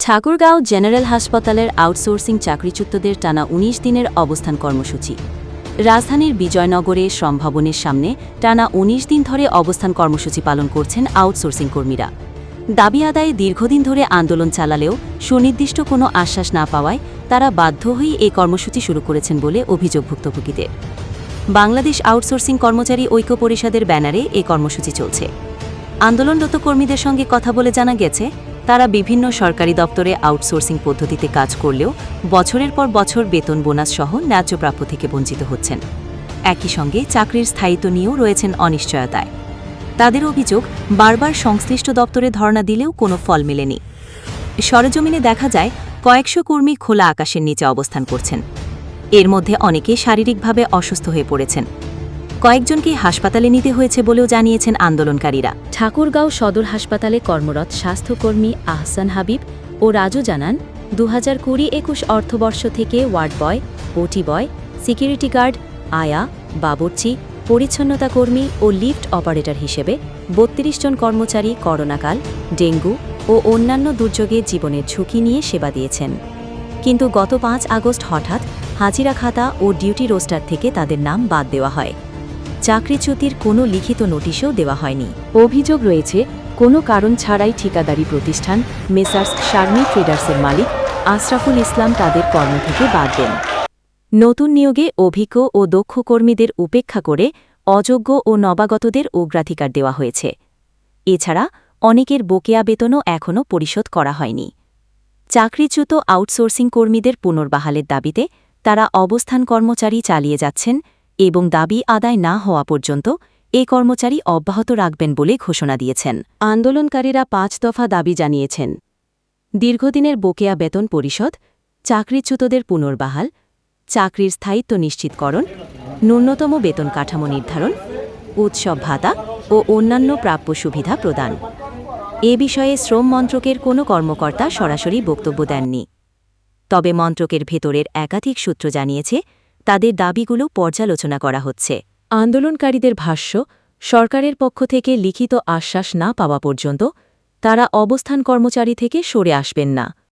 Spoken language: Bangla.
ঠাকুরগাঁও জেনারেল হাসপাতালের আউটসোর্সিং চাকরিচ্যুতদের টানা ১৯ দিনের অবস্থান কর্মসূচি। রাজধানীর বিজয়নগরে শ্রমভবনের সামনে টানা ১৯ দিন ধরে অবস্থান কর্মসূচি পালন করছেন আউটসোর্সিং কর্মীরা। দাবি আদায়ে দীর্ঘদিন ধরে আন্দোলন চালালেও সুনির্দিষ্ট কোনো আশ্বাস না পাওয়ায় তারা বাধ্য হয়েই এই কর্মসূচি শুরু করেছেন বলে অভিযোগ ভুক্তভোগীদের। বাংলাদেশ আউটসোর্সিং কর্মচারী ঐক্য পরিষদের ব্যানারে এই কর্মসূচি চলছে। আন্দোলনরত কর্মীদের সঙ্গে কথা বলে জানা গেছে তারা বিভিন্ন সরকারি দপ্তরে আউটসোর্সিং পদ্ধতিতে কাজ করলেও বছরের পর বছর বেতন বোনাস সহ ন্যায্য প্রাপ্য থেকে বঞ্চিত হচ্ছেন। একই সঙ্গে চাকরির স্থায়িত্ব নিয়েও রয়েছেন অনিশ্চয়তায়। তাদের অভিযোগ, বারবার সংশ্লিষ্ট দপ্তরে ধর্ণা দিলেও কোনো ফল মেলেনি। সরেজমিনে দেখা যায়, কয়েকশো কর্মী খোলা আকাশের নিচে অবস্থান করছেন। এর মধ্যে অনেকে শারীরিকভাবে অসুস্থ হয়ে পড়েছেন। কয়েকজনকে হাসপাতালে নিতে হয়েছে বলেও জানিয়েছেন আন্দোলনকারীরা। ঠাকুরগাঁও সদর হাসপাতালে কর্মরত স্বাস্থ্যকর্মী আহসান হাবিব ও রাজু জানান দু হাজার কুড়ি একুশ অর্থবর্ষ থেকে ward boy, OT boy, security guard, আয়া, বাবুর্চি, পরিচ্ছন্নতা কর্মী ও লিফট অপারেটর হিসেবে বত্রিশ জন কর্মচারী করোনাকাল, ডেঙ্গু ও অন্যান্য দুর্যোগে জীবনের ঝুঁকি নিয়ে সেবা দিয়েছেন। কিন্তু গত পাঁচ আগস্ট হঠাৎ হাজিরা খাতা ও ডিউটি রোস্টার থেকে তাদের নাম বাদ দেওয়া হয়। চাকরিচ্যুতির কোনো লিখিত নোটিশও দেওয়া হয়নি। অভিযোগ রয়েছে, কোনো কারণ ছাড়াই ঠিকাদারি প্রতিষ্ঠান মেসার্স শার্মি ট্রেডার্সের মালিক আশরাফুল ইসলাম তাদের কর্ম থেকে বাদ দেন। নতুন নিয়োগে অভিজ্ঞ ও দক্ষ কর্মীদের উপেক্ষা করে অযোগ্য ও নবাগতদের অগ্রাধিকার দেওয়া হয়েছে। এছাড়া অনেকের বকেয়া বেতনও এখনও পরিশোধ করা হয়নি। চাকরিচ্যুত আউটসোর্সিং কর্মীদের পুনর্বাহালের দাবিতে তারা অবস্থান কর্মচারী চালিয়ে যাচ্ছেন এবং দাবি আদায় না হওয়া পর্যন্ত এ কর্মচারী অব্যাহত রাখবেন বলে ঘোষণা দিয়েছেন। আন্দোলনকারীরা পাঁচ দফা দাবি জানিয়েছেন। দীর্ঘদিনের বকেয়া বেতন পরিশোধ, চাকরিচ্যুতদের পুনর্বাহাল, চাকরির স্থায়িত্ব নিশ্চিতকরণ, ন্যূনতম বেতন কাঠামো নির্ধারণ, উৎসব ভাতা ও অন্যান্য প্রাপ্য সুবিধা প্রদান। এ বিষয়ে শ্রম মন্ত্রকের কোনো কর্মকর্তা সরাসরি বক্তব্য দেননি। তবে মন্ত্রকের ভেতরের একাধিক সূত্র জানিয়েছে তাদের দাবিগুলো পর্যালোচনা করা হচ্ছে। আন্দোলনকারীদের ভাষ্য, সরকারের পক্ষ থেকে লিখিত আশ্বাস না পাওয়া পর্যন্ত তারা অবস্থান কর্মচারী থেকে সরে আসবেন না।